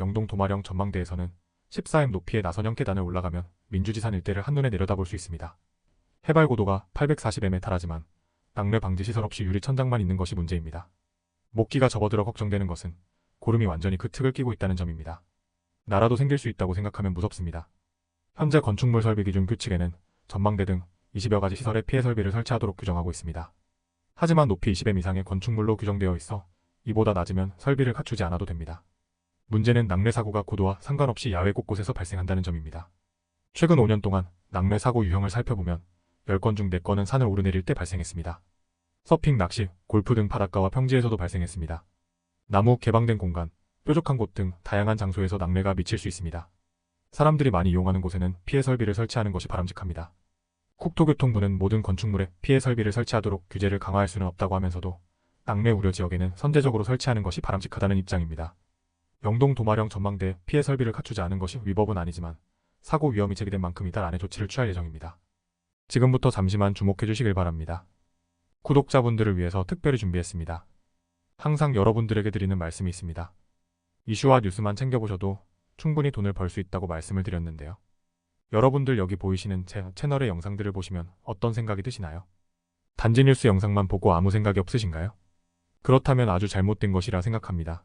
영동 도마령 전망대에서는 14m 높이의 나선형 계단을 올라가면 민주지산 일대를 한눈에 내려다볼 수 있습니다. 해발 고도가 840m에 달하지만 낙뢰 방지 시설 없이 유리 천장만 있는 것이 문제입니다. 목기가 접어들어 걱정되는 것은 고름이 완전히 그 특을 끼고 있다는 점입니다. 나라도 생길 수 있다고 생각하면 무섭습니다. 현재 건축물 설비 기준 규칙에는 전망대 등 20여 가지 시설에 피해 설비를 설치하도록 규정하고 있습니다. 하지만 높이 20m 이상의 건축물로 규정되어 있어 이보다 낮으면 설비를 갖추지 않아도 됩니다. 문제는 낙뢰 사고가 고도와 상관없이 야외 곳곳에서 발생한다는 점입니다. 최근 5년 동안 낙뢰 사고 유형을 살펴보면 10건 중 4건은 산을 오르내릴 때 발생했습니다. 서핑, 낚시, 골프 등 바닷가와 평지에서도 발생했습니다. 나무, 개방된 공간, 뾰족한 곳 등 다양한 장소에서 낙뢰가 미칠 수 있습니다. 사람들이 많이 이용하는 곳에는 피해 설비를 설치하는 것이 바람직합니다. 국토교통부는 모든 건축물에 피해 설비를 설치하도록 규제를 강화할 수는 없다고 하면서도 낙뢰 우려 지역에는 선제적으로 설치하는 것이 바람직하다는 입장입니다. 영동 도마령 전망대 피해 설비를 갖추지 않은 것이 위법은 아니지만 사고 위험이 제기된 만큼 이달 안에 조치를 취할 예정입니다. 지금부터 잠시만 주목해 주시길 바랍니다. 구독자분들을 위해서 특별히 준비했습니다. 항상 여러분들에게 드리는 말씀이 있습니다. 이슈와 뉴스만 챙겨보셔도 충분히 돈을 벌 수 있다고 말씀을 드렸는데요. 여러분들 여기 보이시는 제 채널의 영상들을 보시면 어떤 생각이 드시나요? 단지 뉴스 영상만 보고 아무 생각이 없으신가요? 그렇다면 아주 잘못된 것이라 생각합니다.